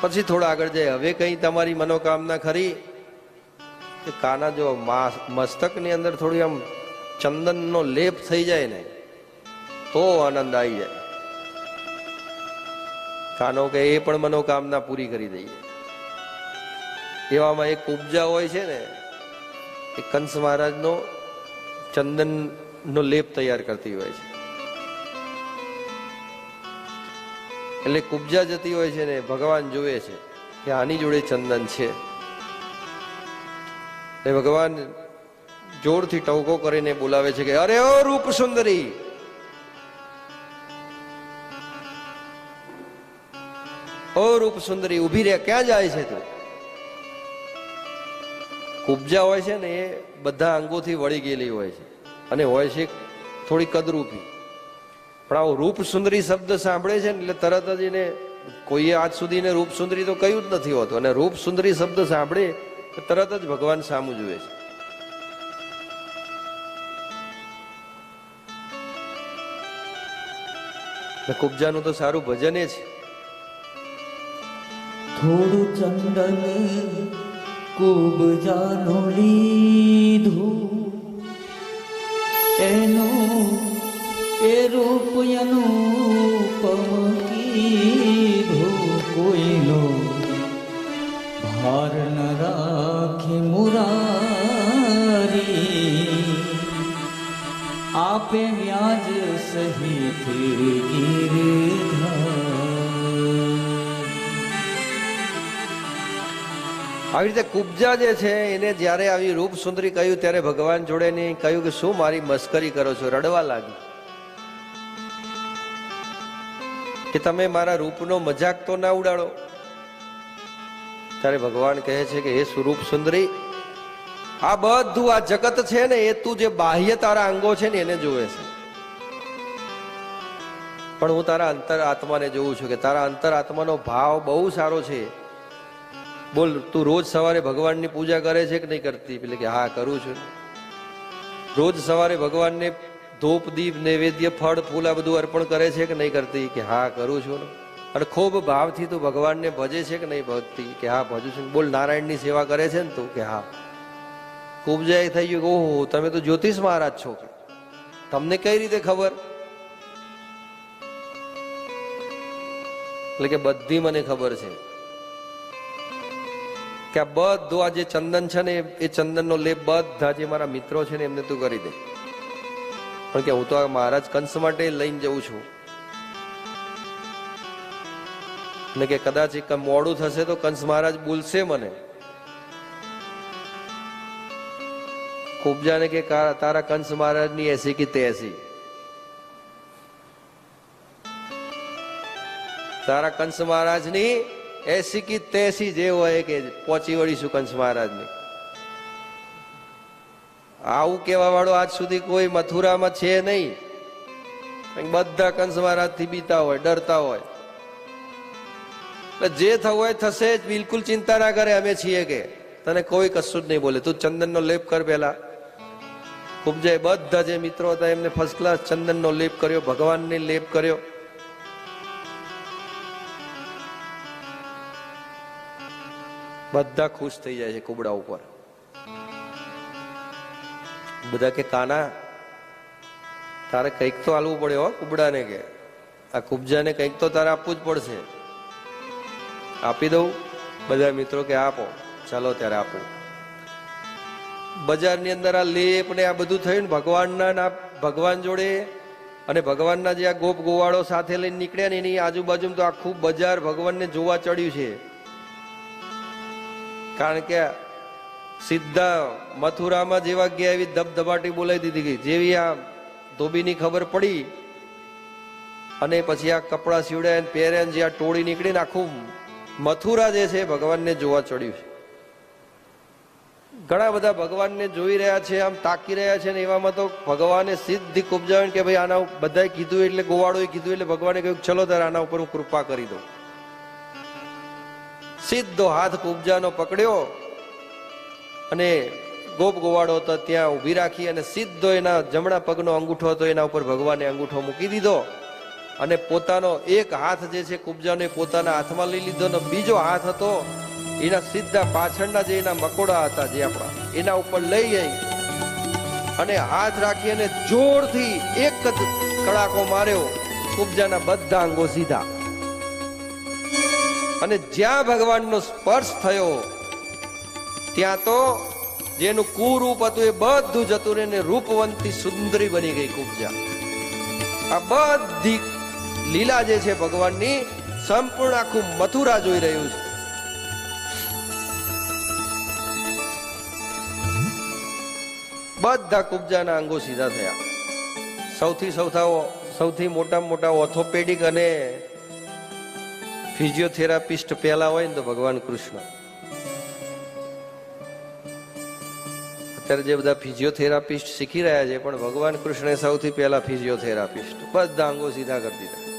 પછી થોડા આગળ જાય હવે કઈ તમારી મનોકામના ખરી? કે કાના જો મસ્તકની અંદર થોડી આમ ચંદનનો લેપ થઈ જાય ને, તો આનંદ આવી જાય. કાનો કે એ પણ મનોકામના પૂરી કરી દઈએ. એવામાં એક ઉપજા હોય છે ને, એ કંસ મહારાજનો ચંદનનો લેપ તૈયાર કરતી હોય છે. એટલે કુબજા જતી હોય છે ને, ભગવાન જુએ છે કે આની જોડે ચંદન છે. એ ભગવાન જોરથી ટવકો કરીને બોલાવે છે કે, અરે ઓ રૂપ સુંદરી ઓ રૂપ સુંદરી ઊભી રે, ક્યાં જાય છે તું? કુબજા હોય છે ને, એ બધા અંગોથી વળી ગયેલી હોય છે. અને હોય છે થોડી કદરૂપી. પણ આવો રૂપ સુંદરી શબ્દ સાંભળે છે ને એટલે તરત જ એને કોઈએ આજ સુધી રૂપ સુંદરી તો કહ્યું જ નથી હોતું. અને રૂપ સુંદરી શબ્દ સાંભળે તો તરત જ ભગવાન સામું જુએ છે. કુબજાનું તો સારું ભજન એ છે. થોડું ચંદન કુબજાનું લીધું. એ રૂપયનું કોઈનો. ભાર ન રાખે મુરારી. આપે વ્યાજ સહિત આવી રીતે કુબજા જે છે, એને જ્યારે આવી રૂપ સુંદરી કહ્યું, ત્યારે ભગવાન જોડે નહીં કહ્યું કે, શું મારી મસ્કરી કરો છો? રડવા લાગી. કે તમે મારા રૂપનો મજાક તો ના ઉડાડો? ત્યારે ભગવાન કહે છે કે, હે સ્વરૂપ સુંદરી, આ બધું આ જગત છે ને, એ તું જે બાહ્ય તારા અંગો છે ને, એને જોવે છે. પણ હું તારા અંતર આત્માને જોઉં છું કે તારા અંતર આત્માનો ભાવ બહુ સારો છે. બોલ, તું રોજ સવારે ભગવાનની પૂજા કરે છે કે નહીં કરતી? એટલે કે, હા, કરું છું. રોજ સવારે ભગવાનને ધૂપ, દીપ, નૈવેદ્ય, ફળ, ફૂલ આ બધું અર્પણ કરે છે કે નહીં કરતી? કે હા, કરું છું અને ખૂબ ભાવથી તું ભગવાનને ભજે છે કે નહીં ભજતી? કે હા, ભજું છું બોલ, નારાયણની સેવા કરે છે ને તું? કે હા. ખૂબ જાય થઈ ગયું ઓહો, તમે તો જ્યોતિષ મહારાજ છો. તમને કઈ રીતે ખબર? એટલે કે બધી મને ખબર છે. કે આ બધું આ જે ચંદન છે ને, એ ચંદનનો લેપ બધા જે મારા મિત્રો છે ને, એમને તું કરી દે. પણ કે હું તો આ મહારાજ કંસ માટે લઈને જઉં છું. એટલે કે કદાચ મોડું થશે તો કંસ મહારાજ બોલશે મને. કુબજાને કે તારા કંસ મહારાજની એસી કે તેસી તારા કંસ મહારાજની એસી કે તેસી જે હોય કે પહોંચી વળીશું કંસ મહારાજને. આવું કેવા વાળો આજ સુધી કોઈ મથુરામાં છે નહીં. બધા કંસ મહારાજ બીતા હોય, ડરતા હોય. જે થવું હોય થશે બિલકુલ ચિંતા ના કરે, અમે છીએ કે. તને કોઈ કશું જ નહીં બોલે, તું ચંદનનો લેપ કર ખૂબ જાય બધા જે મિત્રો હતા એમને ફર્સ્ટ ક્લાસ ચંદનનો લેપ કર્યો, ભગવાનને લેપ કર્યો. બધા ખુશ થઈ જાય છે કુબડા ઉપર. બધા કે, કાના, તારે કંઈક તો આલવું પડે હો, કુબડાને કે. આ કુબજાને કંઈક તો તારે આપવું જ પડશે. આપી દઉં. બધા મિત્રો કે, આપો, ચાલો ત્યારે આપો. બજારની અંદર આ લેપ ને આ બધું થયું ને, ભગવાનના ભગવાન જોડે અને ભગવાનના જે આ ગોપ ગોવાળો સાથે લઈને નીકળ્યા ને, એની આજુબાજુ તો આખું બજાર ભગવાનને જોવા ચડ્યું છે. કારણ કે સીધા મથુરામાં જેવા ગયા એવી ધબધબાટી બોલાવી દીધી ગઈ. જેવી આ ધોબીની ખબર પડી અને પછી આ કપડાં સીવડ્યા પહેર્યા જે આ ટોળી નીકળી ને આખું મથુરા જે છે ભગવાનને જોવા ચડ્યું છે. ઘણા બધા ભગવાનને જોઈ રહ્યા છે, આમ તાકી રહ્યા છે ને એવામાં તો ભગવાને સીધી કુબજાવી કે ભાઈ આના બધાએ કીધું એટલે ગોવાળોએ કીધું એટલે ભગવાને કહ્યું ચલો તારે આના ઉપર હું કૃપા કરી દઉં. સીધો હાથ કુબજાનો પકડ્યો અને ગોપ ગોવાળો હતો ત્યાં ઊભી રાખી અને સીધો એના જમણા પગનો અંગૂઠો હતો, એના ઉપર ભગવાને અંગૂઠો મૂકી દીધો. અને પોતાનો એક હાથ જે છે, કુબજાને પોતાના હાથમાં લઈ લીધો અને બીજો હાથ હતો, એના સીધા પાછળના જે એના મકોડા હતા જે આપણા, એના ઉપર લઈ જઈ અને હાથ રાખી અને જોરથી એક જ કડાકો માર્યો, કુબજાના બધા અંગો સીધા. અને જ્યાં ભગવાનનો સ્પર્શ થયો ત્યાં તો જેનું કુરૂપ હતું એ બધું જતું રહીને રૂપવંતી સુંદરી બની ગઈ કુબજા આ બધી લીલા જે છે ભગવાનની, સંપૂર્ણ આખું મથુરા જોઈ રહ્યું છે. બધા કુબજાના અંગો સીધા થયા. સૌથી સૌથાઓ, સૌથી મોટા મોટા ઓર્થોપેડિક અને ફિઝિયોથેરાપિસ્ટ પહેલા હોય ને તો ભગવાન કૃષ્ણ. અત્યારે જે બધા ફિઝિયોથેરાપિસ્ટ શીખી રહ્યા છે, પણ ભગવાન કૃષ્ણે સૌથી પહેલા ફિઝિયોથેરાપિસ્ટ. બધા અંગો સીધા કરી દીધા.